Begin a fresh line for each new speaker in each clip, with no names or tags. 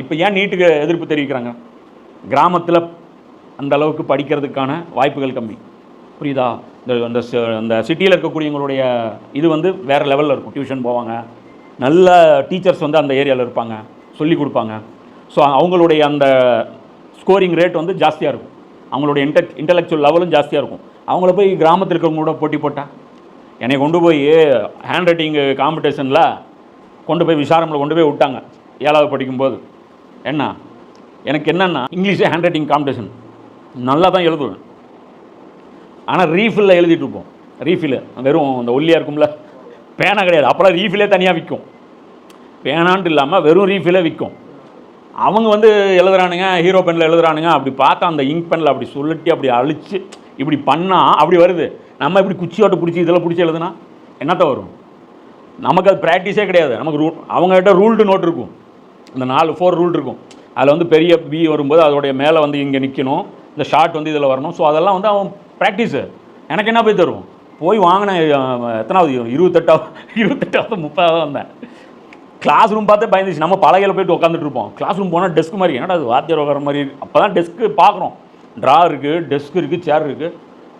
இப்போ ஏன் நீட்டுக்கு எதிர்ப்பு தெரிவிக்கிறாங்க? கிராமத்தில் அந்த அளவுக்கு படிக்கிறதுக்கான வாய்ப்புகள் கம்மி. புரியுதா? இந்த அந்த அந்த சிட்டியில் இருக்கக்கூடியவங்களுடைய இது வந்து வேறு லெவலில் இருக்கும். டியூஷன் போவாங்க. நல்ல டீச்சர்ஸ் வந்து அந்த ஏரியாவில் இருப்பாங்க. சொல்லி கொடுப்பாங்க. ஸோ அவங்களுடைய அந்த ஸ்கோரிங் ரேட் வந்து ஜாஸ்தியாக இருக்கும். அவங்களுடைய இன்டெக் இன்டலெக்சுவல் லெவலும் ஜாஸ்தியாக இருக்கும். அவங்கள போய் கிராமத்தில் இருக்கிறவங்க கூட போட்டி போட்டால் என்னை கொண்டு போய் ஹேண்ட் ரைட்டிங் காம்படிஷனில் கொண்டு போய் விசாரமில் கொண்டு போய் விட்டாங்க. ஏழாவது படிக்கும்போது. என்ன? எனக்கு என்னென்னா இங்கிலீஷே ஹேண்ட் ரைட்டிங் காம்படிஷன் நல்லா தான் எழுதுவேன் ஆனால் ரீஃபில்ல எழுதிட்டு இருப்போம். ரீஃபில் வெறும் அந்த ஒல்லியாக இருக்கும்ல. பேனா கிடையாது. அப்போலாம் ரீஃபிலே தனியாக விற்கும். பேனான்ட்டு இல்லாமல் வெறும் ரீஃபிலே விற்கும். அவங்க வந்து எழுதுறானுங்க ஹீரோ பெனில் எழுதுறானுங்க. அப்படி பார்த்தா அந்த இங்க் பெனில் அப்படி சுருட்டி அப்படி அழிச்சு இப்படி பண்ணால் அப்படி வருது. நம்ம இப்படி குச்சியோட்ட பிடிச்சி இதெல்லாம் பிடிச்சி எழுதுனா என்னத்த வரும்? நமக்கு அது ப்ராக்டிஸே கிடையாது. நமக்கு ரூ அவங்ககிட்ட ரூல்டு நோட் இருக்கும். இந்த நாலு ஃபோர் ரூல் இருக்கும். அதில் வந்து பெரிய பி வரும்போது அதோடைய மேலே வந்து இங்கே நிற்கணும் இந்த ஷார்ட் வந்து இதில் வரணும். ஸோ அதெல்லாம் வந்து அவன் ப்ராக்டிஸு எனக்கு என்ன போய் தரும்? போய் வாங்கினேன் எத்தனாவது இருபத்தெட்டாவது இருபத்தெட்டாவது முப்பதாவது வந்தேன். கிளாஸ் ரூம் பார்த்தே பயந்துச்சு நம்ம பழகையில் போயிட்டு உட்காந்துட்டு இருப்போம். கிளாஸ் ரூம் போனால் டெஸ்க் மாதிரி. என்னடா அது வாத்தியார் உட்கார மாதிரி? அப்போ தான் டெஸ்க்கு பார்க்குறோம். ட்ரா இருக்குது டெஸ்க் இருக்குது சேர் இருக்குது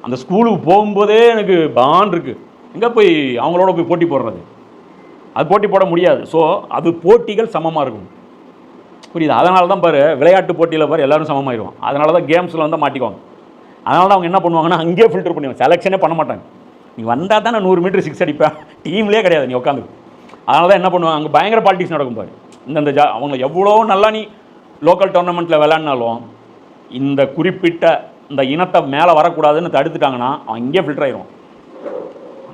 அந்த ஸ்கூலுக்கு போகும்போதே எனக்கு பான் இருக்குது எங்கே போய் அவங்களோட போய் போட்டி போடுறது? அது போட்டி போட முடியாது. ஸோ அது போட்டிகள் சமமாக இருக்கும். புரியுது? அதனால தான் பாரு விளையாட்டு போட்டியில் பாரு எல்லாரும் சமமாயிருவோம் அதனால தான் கேம்ஸில் வந்து மாட்டிக்குவாங்க. அதனால தான் அவங்க என்ன பண்ணுவாங்கன்னா அங்கேயே ஃபில்டர் பண்ணுவாங்க செலெக்ஷனே பண்ண மாட்டாங்க. நீ வந்தால் தான் நான் நூறு மீட்டர் சிக்ஸ் அடிப்பேன் டீம்லேயே கிடையாது நீ உட்காந்து அதனால தான் என்ன பண்ணுவாங்க? அங்கே பயங்கர பாலிட்டிக்ஸ் நடக்கும் பாரு. இந்தந்த ஜா அவங்க எவ்வளோ நல்லா நீ லோக்கல் டோர்னமெண்ட்டில் விளையாடினாலும் இந்த குறிப்பிட்ட இந்த இனத்தை மேலே வரக்கூடாதுன்னு தடுத்துட்டாங்கன்னா அவன் இங்கேயே ஃபில்டர் ஆயிடுவான்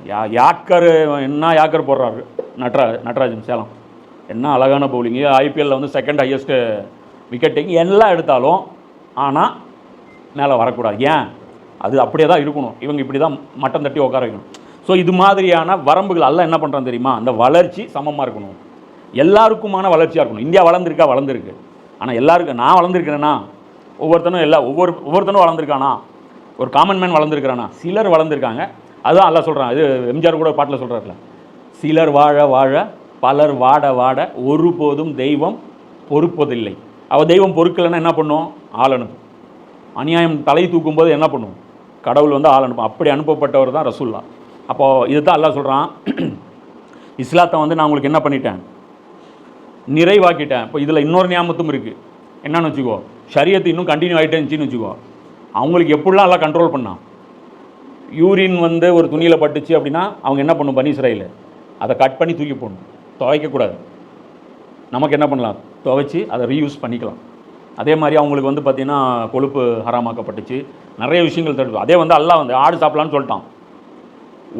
யா யாக்கர் என்ன யாக்கர் போடுறாரு? நட்ரா நட்ராஜன் சேலம். என்ன அழகான பவுலிங்கு ஐபிஎல்லில் வந்து செகண்ட் ஹையஸ்ட்டு விக்கெட் டேக்கிங் எல்லாம் எடுத்தாலும் ஆனால் மேலே வரக்கூடாது. ஏன்? அது அப்படியே தான் இருக்கணும். இவங்க இப்படி தான் மட்டம் தட்டி உட்கார வைக்கணும். ஸோ இது மாதிரியான வரம்புகள் எல்லாம் என்ன பண்ணுறான் தெரியுமா? அந்த வளர்ச்சி சமமாக இருக்கணும். எல்லாருக்குமான வளர்ச்சியாக இருக்கணும். இந்தியா வளர்ந்துருக்கா? வளர்ந்துருக்கு. ஆனால் எல்லாருக்கும் நான் வளர்ந்துருக்கிறேன்னா ஒவ்வொருத்தனும் எல்லா ஒவ்வொரு ஒவ்வொருத்தனும் வளர்ந்துருக்கானா? ஒரு காமன் மேன் வளர்ந்துருக்கிறானா? சிலர் வளர்ந்துருக்காங்க. அதுதான் எல்லாம் சொல்கிறான் இது எம்ஜிஆர் கூட பாட்டில் சொல்கிறாருல சிலர் வாழ வாழ பலர் வாட வாட ஒருபோதும் தெய்வம் பொறுப்பதில்லை. அவள் தெய்வம் பொறுக்கலைன்னா என்ன பண்ணும்? ஆள் அனுப்பும். அநியாயம் தலை தூக்கும்போது என்ன பண்ணும்? கடவுள் வந்து ஆள் அனுப்பும். அப்படி அனுப்பப்பட்டவர் தான் ரசூல்லா. அப்போது இதுதான் எல்லாம் சொல்கிறான் இஸ்லாத்தை வந்து நான் உங்களுக்கு என்ன பண்ணிட்டேன்? நிறைவாக்கிட்டேன். இப்போ இதில் இன்னொரு நியாமத்தும் இருக்குது என்னன்னு வச்சுக்கோ சரியத்தை இன்னும் கண்டினியூ ஆகிட்டே இருந்துச்சுன்னு வச்சுக்கோ அவங்களுக்கு எப்படிலாம் எல்லாம் கண்ட்ரோல் பண்ணான்? யூரின் வந்து ஒரு துணியில் பட்டுச்சு அப்படின்னா அவங்க என்ன பண்ணும்? பனி சிறையில் அதை கட் பண்ணி தூக்கி போடணும். துவைக்கக்கூடாது. நமக்கு என்ன பண்ணலாம்? துவைச்சி அதை ரீயூஸ் பண்ணிக்கலாம். அதே மாதிரி அவங்களுக்கு வந்து பார்த்திங்கன்னா கொழுப்பு ஹராமாக்கப்பட்டுச்சு. நிறைய விஷயங்கள் தடுப்பு. அதே வந்து அல்லா வந்து ஆடு சாப்பிட்லான்னு சொல்லிட்டான்.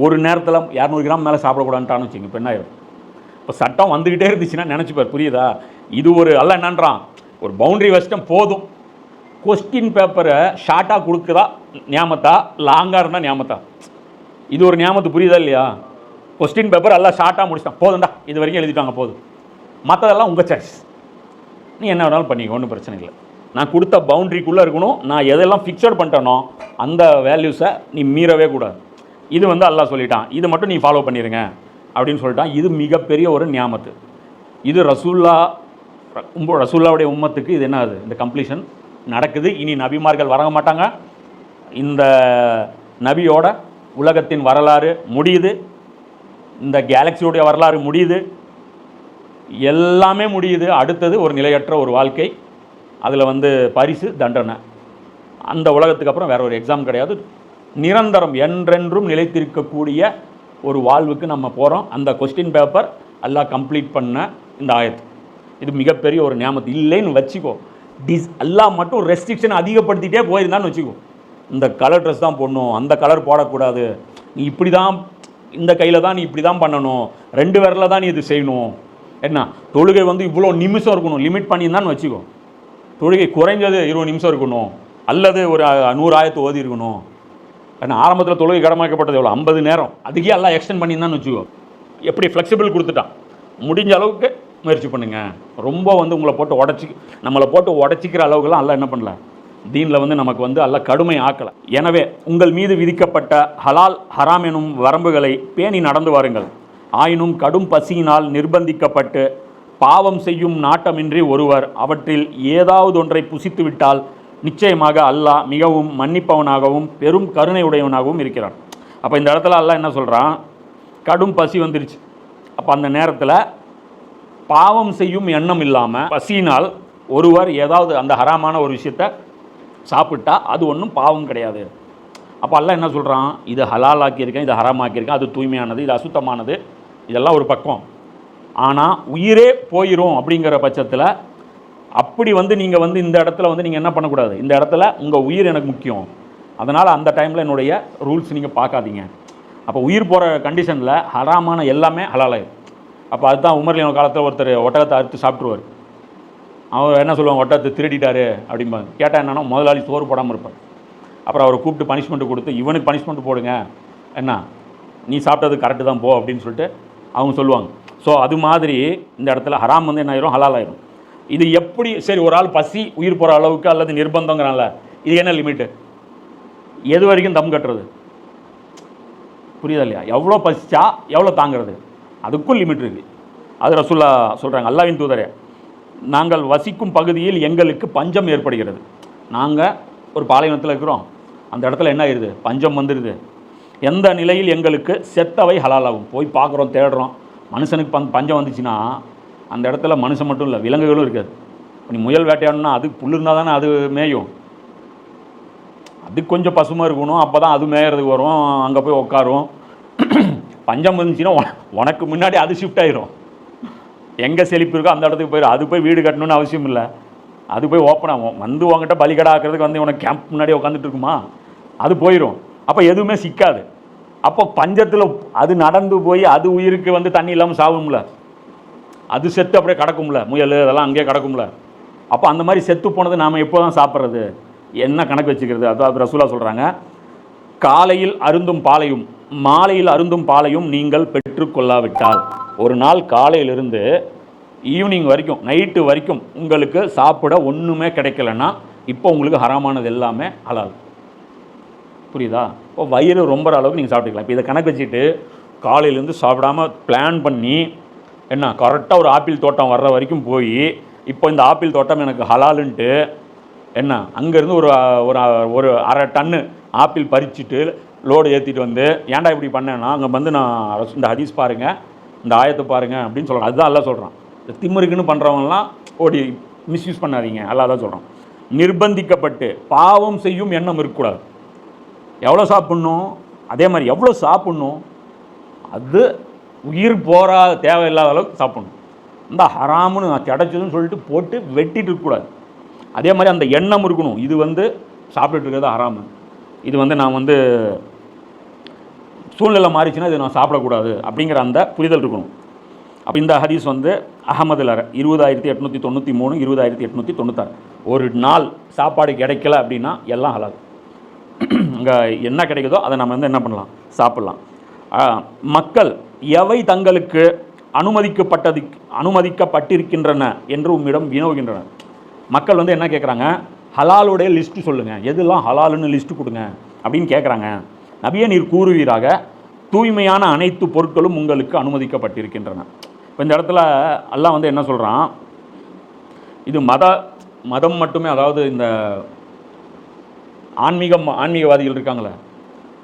ஒரு நேரத்தில் இரநூறு கிராம் மேலே சாப்பிடக்கூடாதுன்ட்டான்னு வச்சுங்க இப்போ என்ன ஆயிரும்? இப்போ சட்டம் வந்துக்கிட்டே இருந்துச்சுன்னா நினச்சிப்பார். புரியுதா? இது ஒரு அல்ல என்னன்றான்? ஒரு பவுண்டரி வச்சிட்டம் போதும். கொஸ்டின் பேப்பரை ஷார்ட்டாக கொடுக்குதா? ஞாபகத்தா லாங்காக இருந்தால் ஞாபகத்தா இது ஒரு ஞாபகத்து புரியுதா இல்லையா? கொஸ்டின் பேப்பர் எல்லாம் ஷார்ட்டாக முடிச்சிட்டான். போதும்டா இது வரைக்கும் எழுதிட்டாங்க போதும். மற்றதெல்லாம் உங்கள் சாய்ஸ் நீ என்ன வேணாலும் பண்ணிக்க ஒன்றும் பிரச்சனை இல்லை. நான் கொடுத்த பவுண்ட்ரிக்குள்ளே இருக்கணும். நான் எதெல்லாம் ஃபிக்ஸட் பண்ணிட்டேனோ அந்த வேல்யூஸை நீ மீறவே கூடாது. இது வந்து அல்லாஹ் சொல்லிட்டான். இது மட்டும் நீ ஃபாலோ பண்ணிடுங்க அப்படின்னு சொல்லிட்டான். இது மிகப்பெரிய ஒரு நியாமத்து. இது ரசூல்லா ரொம்ப ரசூல்லாவுடைய உம்மத்துக்கு இது என்ன அது? இந்த கம்ப்ளீஷன் நடக்குது. இனி நபிமார்கள் வர மாட்டாங்க. இந்த நபியோட உலகத்தின் வரலாறு முடியுது. இந்த கேலக்சியோடைய வரலாறு முடியுது. எல்லாமே முடியுது. அடுத்தது ஒரு நிலையற்ற ஒரு வாழ்க்கை. அதில் வந்து பரிசு தண்டனை. அந்த உலகத்துக்கு அப்புறம் வேறு ஒரு எக்ஸாம் கிடையாது. நிரந்தரம் என்றென்றும் நிலைத்திருக்கக்கூடிய ஒரு வாழ்வுக்கு நம்ம போகிறோம் அந்த கொஸ்டின் பேப்பர் எல்லாம் கம்ப்ளீட் பண்ண இந்த ஆயத்து. இது மிகப்பெரிய ஒரு ஞாபகத்து இல்லைன்னு வச்சுக்கோ. டிஸ் எல்லாம் மட்டும் ரெஸ்ட்ரிக்ஷன் அதிகப்படுத்திட்டே போயிருந்தான்னு வச்சுக்கோ. இந்த கலர் ட்ரெஸ் தான் போடணும். அந்த கலர் போடக்கூடாது. இப்படி தான் இந்த கையில் தான் நீ இப்படி தான் பண்ணணும். ரெண்டு விரலில் தான் நீ இது செய்யணும். என்ன? தொழுகை வந்து இவ்வளோ நிமிஷம் இருக்கணும். லிமிட் பண்ணியிருந்தான்னு வச்சுக்கோ. தொழுகை குறைஞ்சது இருபது நிமிஷம் இருக்கணும். அல்லது ஒரு நூறு ஆயிரத்து ஓதி இருக்கணும். ஏன்னா ஆரம்பத்தில் தொழுகை கடமைக்கப்பட்டது எவ்வளோ ஐம்பது நேரம். அதுக்கே எல்லாம் எக்ஸ்டெண்ட் பண்ணியிருந்தான்னு வச்சுக்கோ. எப்படி ஃப்ளெக்சிபிள் கொடுத்துட்டான். முடிஞ்ச அளவுக்கு முயற்சி பண்ணுங்கள் ரொம்ப வந்து உங்களை போட்டு உடச்சி நம்மளை போட்டு உடச்சிக்கிற அளவுக்குலாம் எல்லாம் என்ன பண்ணல? தீனில் வந்து நமக்கு வந்து அல்ல கடுமை ஆக்கலை. எனவே உங்கள் மீது விதிக்கப்பட்ட ஹலால் ஹராம் எனும் வரம்புகளை பேணி நடந்து வாருங்கள். ஆயினும் கடும் பசியினால் நிர்பந்திக்கப்பட்டு பாவம் செய்யும் நாட்டமின்றி ஒருவர் அவற்றில் ஏதாவது ஒன்றை புசித்து விட்டால் நிச்சயமாக அல்லாஹ் மிகவும் மன்னிப்பவனாகவும் பெரும் கருணை உடையவனாகவும் இருக்கிறான். அப்போ இந்த இடத்துல அல்லாஹ் என்ன சொல்கிறான் கடும் பசி வந்துருச்சு. அப்போ அந்த நேரத்தில் பாவம் செய்யும் எண்ணம் இல்லாமல் பசியினால் ஒருவர் ஏதாவது அந்த ஹராமான ஒரு விஷயத்த சாப்பிட்டா அது ஒன்றும் பாவம் கிடையாது. அப்போ எல்லாம் என்ன சொல்கிறான் இது ஹலால் ஆக்கியிருக்கேன் இது ஹராம் ஆக்கியிருக்கேன் அது தூய்மையானது இது அசுத்தமானது இதெல்லாம் ஒரு பக்கம் ஆனால் உயிரே போயிடும் அப்படிங்கிற பட்சத்தில் அப்படி வந்து நீங்கள் வந்து இந்த இடத்துல வந்து நீங்கள் என்ன பண்ணக்கூடாது? இந்த இடத்துல உங்கள் உயிர் எனக்கு முக்கியம். அதனால் அந்த டைமில் என்னுடைய ரூல்ஸ் நீங்கள் பார்க்காதீங்க. அப்போ உயிர் போகிற கண்டிஷனில் ஹராமான எல்லாமே ஹலாலாயிரும் அப்போ அதுதான் உமர்லியன் காலத்தில் ஒருத்தர் ஒட்டகத்தை அறுத்து சாப்பிட்ருவார் அவர் என்ன சொல்லுவாங்க ஒட்டத்தை திருடிட்டாரு அப்படிம்பாங்க கேட்டால் என்னன்னா முதலாளி சோறு போடாமல் இருப்பார். அப்புறம் அவரை கூப்பிட்டு பனிஷ்மெண்ட்டு கொடுத்து இவனுக்கு பனிஷ்மெண்ட் போடுங்க. என்ன? நீ சாப்பிட்டது கரெக்டு தான் போ அப்படின்னு சொல்லிட்டு அவங்க சொல்லுவாங்க. ஸோ அது மாதிரி இந்த இடத்துல ஹராம் வந்து என்ன ஆயிரும்? ஹலால் ஆயிரும். இது எப்படி சரி ஒரு ஆள் பசி உயிர் போகிற அளவுக்கு அல்லது நிர்பந்தங்கிறான்ல இது என்ன லிமிட்டு? எது வரைக்கும் தம் கட்டுறது? புரியுதா இல்லையா? எவ்வளோ பசிச்சா எவ்வளோ தாங்கிறது? அதுக்கும் லிமிட் இருக்குது அது ரசுல்லா சொல்கிறாங்க அல்லாவின் தூதரே நாங்கள் வசிக்கும் பகுதியில் எங்களுக்கு பஞ்சம் ஏற்படுகிறது. நாங்கள் ஒரு பாலைவனத்தில் இருக்கிறோம். அந்த இடத்துல என்ன ஆயிடுது பஞ்சம் வந்துடுது எந்த நிலையில் எங்களுக்கு செத்தவை ஹலாலாகும்? போய் பார்க்குறோம் தேடுறோம். மனுஷனுக்கு பந் பஞ்சம் வந்துச்சுன்னா அந்த இடத்துல மனுஷன் மட்டும் இல்லை விலங்குகளும் இருக்காது. நீ முயல் வேட்டையாடணும்னா அது புல் இருந்தால் தானே அது மேயும். அது கொஞ்சம் பசுமை இருக்கணும் அப்போ தான் அது மேயறதுக்கு வரும் அங்கே போய் உட்காரும் பஞ்சம் வந்துச்சுன்னா உன- உனக்கு முன்னாடி அது ஷிஃப்ட் ஆயிரும். எங்கே செழிப்பு இருக்கோ அந்த இடத்துக்கு போயிடும் அது போய் வீடு கட்டணும்னு அவசியம் இல்லை. அது போய் ஓப்பன் ஆகும். வந்து உங்ககிட்ட பலிகடா ஆக்கிறதுக்கு வந்து உனக்கு கேம்ப் முன்னாடி உட்காந்துட்டு இருக்குமா? அது போயிடும் அப்போ எதுவுமே சிக்காது. அப்போ பஞ்சத்தில் அது நடந்து போய் அது உயிருக்கு வந்து தண்ணி இல்லாமல் சாகும்ல. அது செத்து அப்படியே கிடக்கும்ல. முயல் அதெல்லாம் அங்கேயே கிடக்கும்ல. அப்போ அந்த மாதிரி செத்து போனது நாம் எப்போ தான் சாப்பிட்றது? என்ன கணக்கு வச்சுக்கிறது? அதாவது ரசூலா சொல்கிறாங்க காலையில் அருந்தும் பாலையும். மாலையில் அருந்தும் பாலையும் நீங்கள் பெற்றுக்கொள்ளாவிட்டால் ஒரு நாள் காலையிலிருந்து ஈவினிங் வரைக்கும் நைட்டு வரைக்கும் உங்களுக்கு சாப்பிட ஒன்றுமே கிடைக்கலன்னா இப்போ உங்களுக்கு ஹராமானது எல்லாமே ஹலால். புரியுதா? இப்போ வயிறு ரொம்ப அளவுக்கு நீங்கள் சாப்பிட்டுக்கலாம். இப்போ இதை கணக்கு வச்சுட்டு காலையிலேருந்து சாப்பிடாம பிளான் பண்ணி என்ன கரெக்டாக ஒரு ஆப்பிள் தோட்டம் வர்ற வரைக்கும் போய் இப்போ இந்த ஆப்பிள் தோட்டம் எனக்கு ஹலாலுன்ட்டு என்ன அங்கேருந்து ஒரு ஒரு ஒரு அரை டன்னு ஆப்பிள் பறிச்சுட்டு லோடு ஏற்றிட்டு வந்து ஏன்டா இப்படி பண்ணேன்னா அங்கே வந்து நான் இந்த ஹதீஸ் பாருங்கள் இந்த ஆயத்தை பாருங்கள் அப்படின்னு சொல்கிறேன் அதுதான் எல்லாம் சொல்கிறான் இந்த திமிருக்குன்னு பண்ணுறவங்கலாம் ஓடி மிஸ்யூஸ் பண்ணாதீங்க. எல்லாம் தான் சொல்கிறான் நிர்பந்திக்கப்பட்டு பாவம் செய்யும் எண்ணம் இருக்கக்கூடாது. எவ்வளோ சாப்பிட்ணும்? அதே மாதிரி எவ்வளோ சாப்பிட்ணும்? அது உயிர் போகிறா தேவையில்லாத அளவுக்கு சாப்பிட்ணும். இந்த ஹராமுன்னு நான் சொல்லிட்டு போட்டு வெட்டிட்டு இருக்கக்கூடாது. அதே மாதிரி அந்த எண்ணம் இருக்கணும். இது வந்து சாப்பிட்டுட்டு இருக்கிறது ஹராமு. இது வந்து நான் வந்து சூழ்நிலை மாறிச்சுன்னா இது நான் சாப்பிடக்கூடாது அப்படிங்கிற அந்த புரிதல் இருக்கணும். அப்போ இந்த ஹதீஸ் வந்து அகமதுல இருபதாயிரத்தி எட்நூற்றி தொண்ணூற்றி மூணு இருபதாயிரத்தி எட்நூற்றி தொண்ணூத்தாறு. ஒரு நாள் சாப்பாடு கிடைக்கல அப்படின்னா எல்லாம் ஹலால். அங்கே என்ன கிடைக்குதோ அதை நம்ம வந்து என்ன பண்ணலாம்? சாப்பிட்லாம். மக்கள் எவை தங்களுக்கு அனுமதிக்கப்பட்டது அனுமதிக்கப்பட்டிருக்கின்றன என்று உம்மிடம் வினவுகின்றனர். மக்கள் வந்து என்ன கேட்குறாங்க ஹலாலுடைய லிஸ்ட்டு சொல்லுங்கள் எதெல்லாம் ஹலாலுன்னு லிஸ்ட்டு கொடுங்க அப்படின்னு கேட்குறாங்க நபிய நீர் கூறுவீராக. தூய்மையான அனைத்து பொருட்களும் உங்களுக்கு அனுமதிக்கப்பட்டிருக்கின்றன. இப்போ இந்த இடத்துல அல்லாஹ் வந்து என்ன சொல்கிறான் இது மத மதம் மட்டுமே அதாவது இந்த ஆன்மீகம் ஆன்மீகவாதிகள் இருக்காங்களே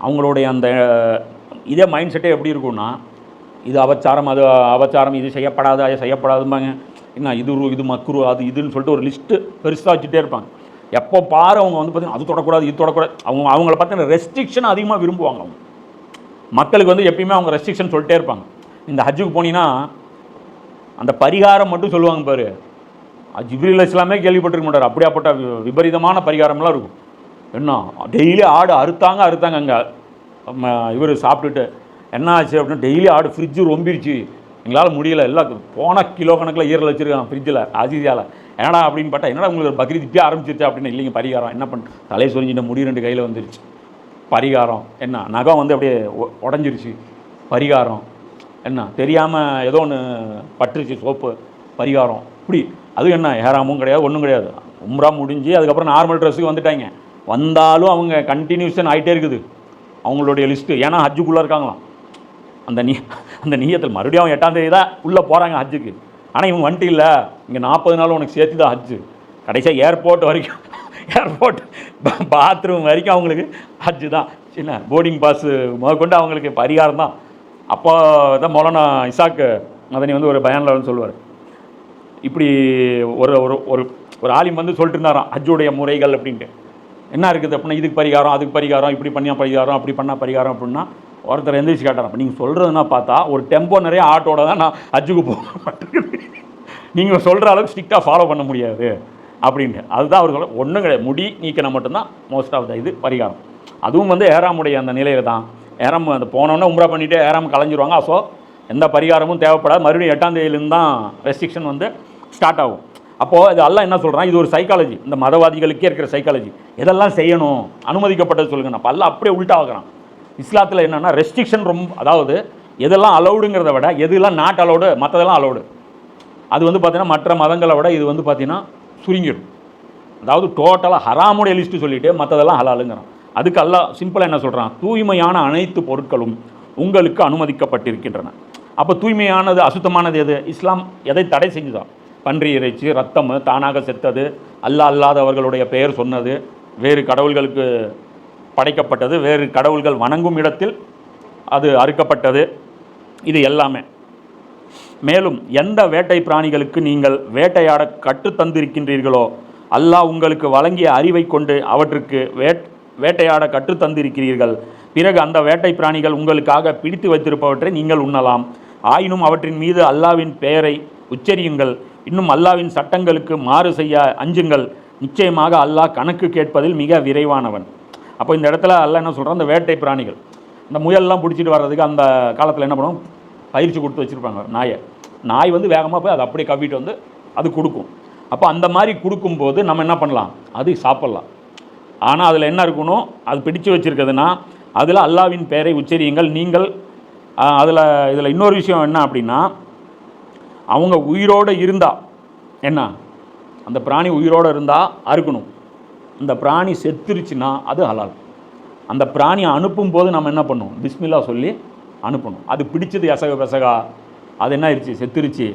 அவங்களுடைய அந்த இதே மைண்ட் செட்டே எப்படி இருக்கும்னா இது அவச்சாரம் அது அவச்சாரம் இது செய்யப்படாது அது செய்யப்படாதும்பாங்க. என்ன இது இது மக்குரு அது இதுன்னு சொல்லிட்டு ஒரு லிஸ்ட்டு பெருசாக வச்சுட்டே இருப்பாங்க. எப்போ பாரு அவங்க வந்து பார்த்தீங்கன்னா அது தொடக்கூடாது இது தொடக்கூடாது. அவங்க அவங்கள பார்த்தீங்கன்னா ரெஸ்ட்ரிக்ஷன் அதிகமாக விரும்புவாங்க அவங்க. மக்களுக்கு வந்து எப்பயுமே அவங்க ரெஸ்ட்ரிக்ஷன் சொல்லிட்டே இருப்பாங்க. இந்த ஹஜ்ஜுக்கு போனீங்கன்னா அந்த பரிகாரம் மட்டும் சொல்லுவாங்க பாரு. ஜிப்ரில் இஸ்லாமே கேள்விப்பட்டிருக்க மாட்டார். அப்படியாப்பட்ட விபரீதமான பரிகாரம்லாம் இருக்கும். என்ன? டெய்லி ஆடு அறுத்தாங்க அறுத்தாங்க அங்கே. இவர் சாப்பிட்டுட்டு என்ன ஆச்சு அப்படின்னா டெய்லி ஆடு ஃப்ரிட்ஜு ரொம்பிருச்சு. எங்களால் முடியல. எல்லாம் போன கிலோ கணக்கில் ஈரல் வச்சுருக்காங்க ஃப்ரிட்ஜில் அஜிதியால் ஏன்னா அப்படின்னு பார்த்தா என்னடா உங்களுக்கு பக்ரீத் இப்பயே ஆரம்பிச்சிருச்சு அப்படின்னு இல்லைங்க பரிகாரம். என்ன பண்ண தலையை சொரிஞ்சிட்ட முடி ரெண்டு கையில் வந்துருச்சு. பரிகாரம். என்ன? நகம் வந்து அப்படியே உடஞ்சிருச்சு. பரிகாரம். என்ன? தெரியாமல் ஏதோ ஒன்று பட்டுருச்சு சோப்பு. பரிகாரம். இப்படி. அதுவும் என்ன? ஏறாமும் கிடையாது ஒன்றும் கிடையாது. உம்ரா முடிஞ்சு அதுக்கப்புறம் நார்மல் ட்ரெஸ்ஸுக்கு வந்துட்டாங்க. வந்தாலும் அவங்க கண்டினியூஷன் ஆகிட்டே இருக்குது. அவங்களுடைய லிஸ்ட்டு ஏன்னா ஹஜ்ஜுக்குள்ளே இருக்காங்களாம். அந்த நீ அந்த நீயத்தில் மறுபடியும் அவங்க எட்டாம் தேதி தான் உள்ளே போகிறாங்க ஹஜ்ஜுக்கு. ஆனால் இவன் வந்துட்டு இல்லை. இங்கே நாற்பது நாள் உனக்கு சேர்த்து தான் ஹஜ்ஜு கடைசியாக ஏர்போர்ட் வரைக்கும் ஏர்போர்ட் பாத்ரூம் வரைக்கும் அவங்களுக்கு ஹஜ்ஜு தான். சின்ன போர்டிங் பாஸு முதற்கொண்டு அவங்களுக்கு பரிகாரம் தான். அப்போ தான் மொலனா இசாக்கு மதனி வந்து ஒரு பயானில் சொல்லுவார். இப்படி ஒரு ஒரு ஒரு ஒரு ஆலிம் வந்து சொல்லிட்டு இருந்தாராம் ஹஜ்ஜுடைய முறைகள் அப்படின்ட்டு. என்ன இருக்குது அப்படின்னா இதுக்கு பரிகாரம் அதுக்கு பரிகாரம் இப்படி பண்ணால் பரிகாரம் அப்படி பண்ணால் பரிகாரம் அப்படின்னா ஒருத்தர் எந்திரிச்சு கேட்டார் நீங்கள் சொல்கிறதுனா பார்த்தா ஒரு டெம்போ நிறைய ஆட்டோட தான் நான் ஹஜ்ஜுக்கு போக மாட்டேங்குது நீங்கள் சொல்கிற அளவுக்கு ஸ்ட்ரிக்டாக ஃபாலோ பண்ண முடியாது அப்படின்ட்டு அதுதான் அவர்கள் ஒன்றும் கிடையாது. முடி நீக்கின மட்டும்தான் மோஸ்ட் ஆஃப் த இது பரிகாரம். அதுவும் வந்து ஏறாமுடைய அந்த நிலையில் தான். ஏறாம் அந்த போனோன்னே உம்ரா பண்ணிவிட்டு ஏறாமல் கலைஞ்சிருவாங்க. ஸோ எந்த பரிகாரமும் தேவைப்படாது. மறுபடியும் எட்டாம் தேதியிலேருந்து தான் ரெஸ்ட்ரிக்ஷன் வந்து ஸ்டார்ட் ஆகும். அப்போது இது எல்லாம் என்ன சொல்கிறான் இது ஒரு சைக்காலஜி இந்த மதவாதிகளுக்கே இருக்கிற சைக்காலஜி எதெல்லாம் செய்யணும்? அனுமதிக்கப்பட்டது சொல்லுங்க. நான் பல்ல அப்படியே உல்ட்டா ஆகுறான் இஸ்லாத்தில் என்னென்னா ரெஸ்ட்ரிக்ஷன் ரொம்ப அதாவது எதெல்லாம் அலௌடுங்கிறத விட எதெல்லாம் நாட் அலௌடு மற்றதெல்லாம் அலௌடு அது வந்து பார்த்தீங்கன்னா மற்ற மதங்களை விட இது வந்து பார்த்தீங்கன்னா சுருங்கிடும். அதாவது டோட்டலாக ஹராமுடைய லிஸ்ட்டு சொல்லிவிட்டு மற்றதெல்லாம் ஹலாலுங்கிறான் அதுக்கு அல்ல சிம்பிளாக என்ன சொல்கிறான் தூய்மையான அனைத்து பொருட்களும் உங்களுக்கு அனுமதிக்கப்பட்டிருக்கின்றன. அப்போ தூய்மையானது அசுத்தமானது எது? இஸ்லாம் எதை தடை செஞ்சுதான் பன்றி இறைச்சி ரத்தம் தானாக செத்தது அல்லாஹ் அல்லாதவர்களுடைய பெயர் சொன்னது வேறு கடவுள்களுக்கு படைக்கப்பட்டது வேறு கடவுள்கள் வணங்கும் இடத்தில் அது அறுக்கப்பட்டது. இது எல்லாமே. மேலும் எந்த வேட்டை பிராணிகளுக்கு நீங்கள் வேட்டையாட கற்றுத்தந்திருக்கின்றீர்களோ அல்லாஹ் உங்களுக்கு வழங்கிய அறிவை கொண்டு அவற்றுக்கு வேட் வேட்டையாட கற்றுத்தந்திருக்கிறீர்கள் பிறகு அந்த வேட்டை பிராணிகள் உங்களுக்காக பிடித்து வைத்திருப்பவற்றை நீங்கள் உண்ணலாம். ஆயினும் அவற்றின் மீது அல்லாவின் பெயரை உச்சரியுங்கள். இன்னும் அல்லாவின் சட்டங்களுக்கு மாறு செய்ய அஞ்சுங்கள். நிச்சயமாக அல்லாஹ் கணக்கு கேட்பதில் மிக விரைவானவன். அப்போ இந்த இடத்துல எல்லாம் என்ன சொல்கிறோம் அந்த வேட்டை பிராணிகள். இந்த முயல்லாம் பிடிச்சிட்டு வர்றதுக்கு அந்த காலத்தில் என்ன பண்ணுவோம் பயிற்சி கொடுத்து வச்சுருப்பாங்க நாயை. நாய் வந்து வேகமாக போய் அதை அப்படியே கவ்விட்டு வந்து அது கொடுக்கும். அப்போ அந்த மாதிரி கொடுக்கும்போது நம்ம என்ன பண்ணலாம்? அது சாப்பிட்லாம். ஆனால் அதில் என்ன இருக்கணும்? அது பிடிச்சு வச்சுருக்குதுன்னா அதில் அல்லாவின் பெயரை உச்சரியுங்கள். நீங்கள் அதில் இதில் இன்னொரு விஷயம் என்ன அப்படின்னா அவங்க உயிரோடு இருந்தால் என்ன? அந்த பிராணி உயிரோடு இருந்தால் அறுக்கணும். அந்த பிராணி செத்துருச்சுன்னா அது ஹலால். அந்த பிராணியை அனுப்பும் போது நம்ம என்ன பண்ணுவோம் பிஸ்மில்லா சொல்லி அனுப்பணும். அது பிடிச்சது எசக பெசகா? அது என்ன ஆயிடுச்சு செத்துருச்சு.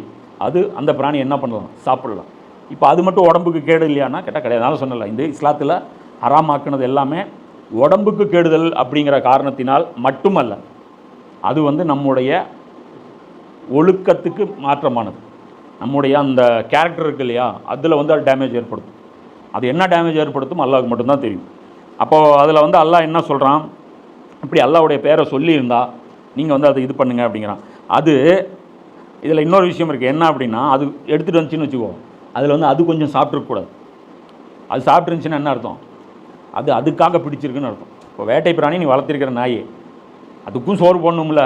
அது அந்த பிராணி என்ன பண்ணலாம் சாப்பிடலாம். இப்போ அது மட்டும் உடம்புக்கு கேடு இல்லையானா கேட்டால் கிடையாது. சொன்னல இந்த இஸ்லாத்தில் ஹராமாக்குனது எல்லாமே உடம்புக்கு கெடுதல் அப்படிங்கிற காரணத்தினால் மட்டுமல்ல அது வந்து நம்முடைய ஒழுக்கத்துக்கு மாற்றமானது. நம்முடைய அந்த கேரக்டர் இருக்கு இல்லையா அதில் வந்து அது டேமேஜ் ஏற்படுத்தும். அது என்ன டேமேஜ் ஏற்படுத்தும் அல்லாவுக்கு மட்டும்தான் தெரியும். அப்போது அதில் வந்து அல்லாஹ் என்ன சொல்கிறான் இப்படி அல்லாவுடைய பேரை சொல்லியிருந்தா நீங்கள் வந்து அதை இது பண்ணுங்க அப்படிங்கிறான். அது இதில் இன்னொரு விஷயம் இருக்குது என்ன அப்படின்னா அது எடுத்துகிட்டு வந்துச்சுன்னு வச்சுக்கோ. அதில் வந்து அது கொஞ்சம் சாப்பிட்ருக்கூடாது அது சாப்பிட்ருந்துச்சுன்னா என்ன அர்த்தம்? அது அதுக்காக பிடிச்சிருக்குன்னு அர்த்தம். இப்போ வேட்டை பிராணி நீ வளர்த்துருக்கிற நாய் அதுக்கும் சோறு போடணும்ல.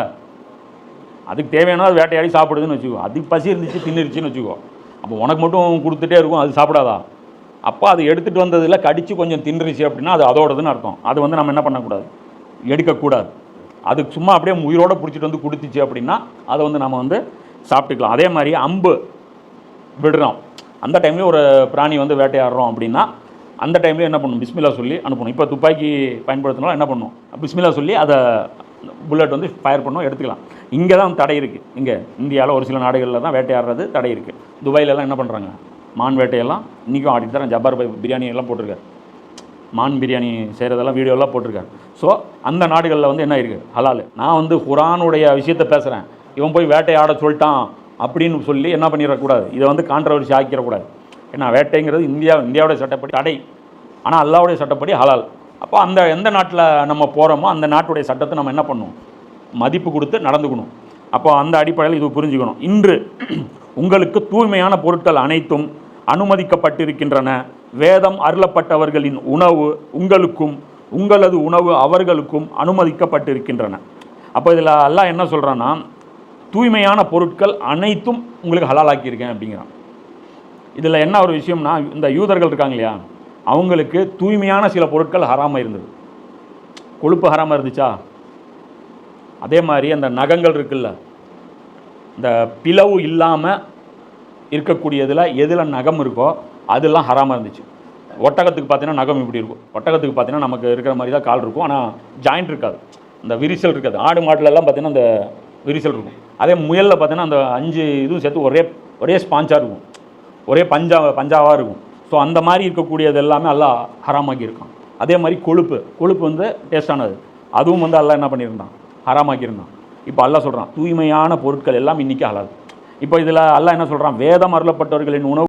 அதுக்கு தேவையான அது வேட்டையாடி சாப்பிடுதுன்னு வச்சுக்கோ. அதுக்கு பசி இருந்துச்சு தின்னுருச்சுன்னு வச்சுக்கோ. அப்போ உனக்கு மட்டும் கொடுத்துட்டே இருக்கும் அது சாப்பிடாதா? அப்போ அது எடுத்துகிட்டு வந்ததில் கடித்து கொஞ்சம் தின்றுச்சு அப்படின்னா அது அதோடதுன்னு அர்த்தம். அது வந்து நம்ம என்ன பண்ணக்கூடாது? எடுக்கக்கூடாது. அது சும்மா அப்படியே உயிரோடு பிடிச்சிட்டு வந்து கொடுத்துச்சு அப்படின்னா அதை வந்து நம்ம வந்து சாப்பிட்டுக்கலாம். அதே மாதிரி அம்பு விடுறோம். அந்த டைம்லேயும் ஒரு பிராணி வந்து வேட்டையாடுறோம் அப்படின்னா அந்த டைம்லேயும் என்ன பண்ணணும்? பிஸ்மில்லா சொல்லி அனுப்பணும். இப்போ துப்பாக்கி பயன்படுத்தினாலும் என்ன பண்ணணும்? பிஸ்மில்லா சொல்லி அதை புல்லட் வந்து ஃபயர் பண்ணோம் எடுத்துக்கலாம். இங்கே தான் தடை இருக்குது இங்கே இந்தியாவில் ஒரு சில நாடுகளில் தான் வேட்டையாடுறது தடை இருக்குது துபாயிலலாம் என்ன பண்ணுறாங்க மான் வேட்டையெல்லாம் இன்றைக்கும் ஆடிட்டு தரேன் ஜப்பார் பை பிரியாணி எல்லாம் போட்டிருக்காரு. மான் பிரியாணி செய்கிறதெல்லாம் வீடியோலாம் போட்டிருக்காரு. ஸோ அந்த நாடுகளில் வந்து என்ன இருக்குது ஹலால். நான் வந்து குரானுடைய விஷயத்தை பேசுகிறேன் இவன் போய் வேட்டையாட சொல்லிட்டான் அப்படின்னு சொல்லி என்ன பண்ணிடக்கூடாது? இதை வந்து கான்ட்ரவர்சி ஆக்கிடக்கூடாது. ஏன்னா வேட்டைங்கிறது இந்தியா இந்தியாவுடைய சட்டப்படி தடை. ஆனால் அல்லாவுடைய சட்டப்படி ஹலால். அப்போ அந்த எந்த நாட்டில் நம்ம போகிறோமோ அந்த நாட்டுடைய சட்டத்தை நம்ம என்ன பண்ணணும் மதிப்பு கொடுத்து நடந்துக்கணும். அப்போ அந்த அடிப்படையில் இது புரிஞ்சுக்கணும். இன்று உங்களுக்கு தூய்மையான பொருட்கள் அனைத்தும் அனுமதிக்கப்பட்டிருக்கின்றன. வேதம் அருளப்பட்டவர்களின் உணவு உங்களுக்கும் உங்களது உணவு அவர்களுக்கும் அனுமதிக்கப்பட்டிருக்கின்றன. அப்போ இதில் எல்லாம் என்ன சொல்கிறான்னா தூய்மையான பொருட்கள் அனைத்தும் உங்களுக்கு ஹலாலாக்கியிருக்கேன் அப்படிங்கிறான். இதில் என்ன ஒரு விஷயம்னா இந்த யூதர்கள் இருக்காங்க இல்லையா அவங்களுக்கு தூய்மையான சில பொருட்கள் ஹராமல் இருந்தது. கொழுப்பு ஹராமல் இருந்துச்சா? அதே மாதிரி அந்த நகங்கள் இருக்குல்ல இந்த பிளவு இல்லாமல் இருக்கக்கூடியதில் எதில் நகம் இருக்கோ அதெல்லாம் ஹராமாக இருந்துச்சு. ஒட்டகத்துக்கு பார்த்தீங்கன்னா நகம் இப்படி இருக்கும். ஒட்டகத்துக்கு பார்த்தீங்கன்னா நமக்கு இருக்கிற மாதிரி தான் கால் இருக்கும். ஆனால் ஜாயிண்ட் இருக்காது. இந்த விரிசல் இருக்காது. ஆடு மாட்டிலெல்லாம் பார்த்தீங்கன்னா அந்த விரிசல் இருக்கும். அதே முயலில் பார்த்தீங்கன்னா அந்த அஞ்சு இதுவும் சேர்த்து ஒரே ஒரே ஸ்பாஞ்சாக இருக்கும். ஒரே பஞ்சா பஞ்சாவாக இருக்கும். ஸோ அந்த மாதிரி இருக்கக்கூடியது எல்லாமே நல்லா ஹராமாக்கி இருக்கான். அதே மாதிரி கொழுப்பு. கொழுப்பு வந்து டேஸ்டானது அதுவும் வந்து எல்லாம் என்ன பண்ணியிருந்தான்? ஹராமாக்கியிருந்தான் இப்போ எல்லாம் சொல்கிறான் தூய்மையான பொருட்கள் எல்லாம் இன்றைக்கி ஹலால். இப்போ இதில் அல்லாஹ் என்ன சொல்கிறான் வேதம் அருளப்பட்டவர்களின் உணவு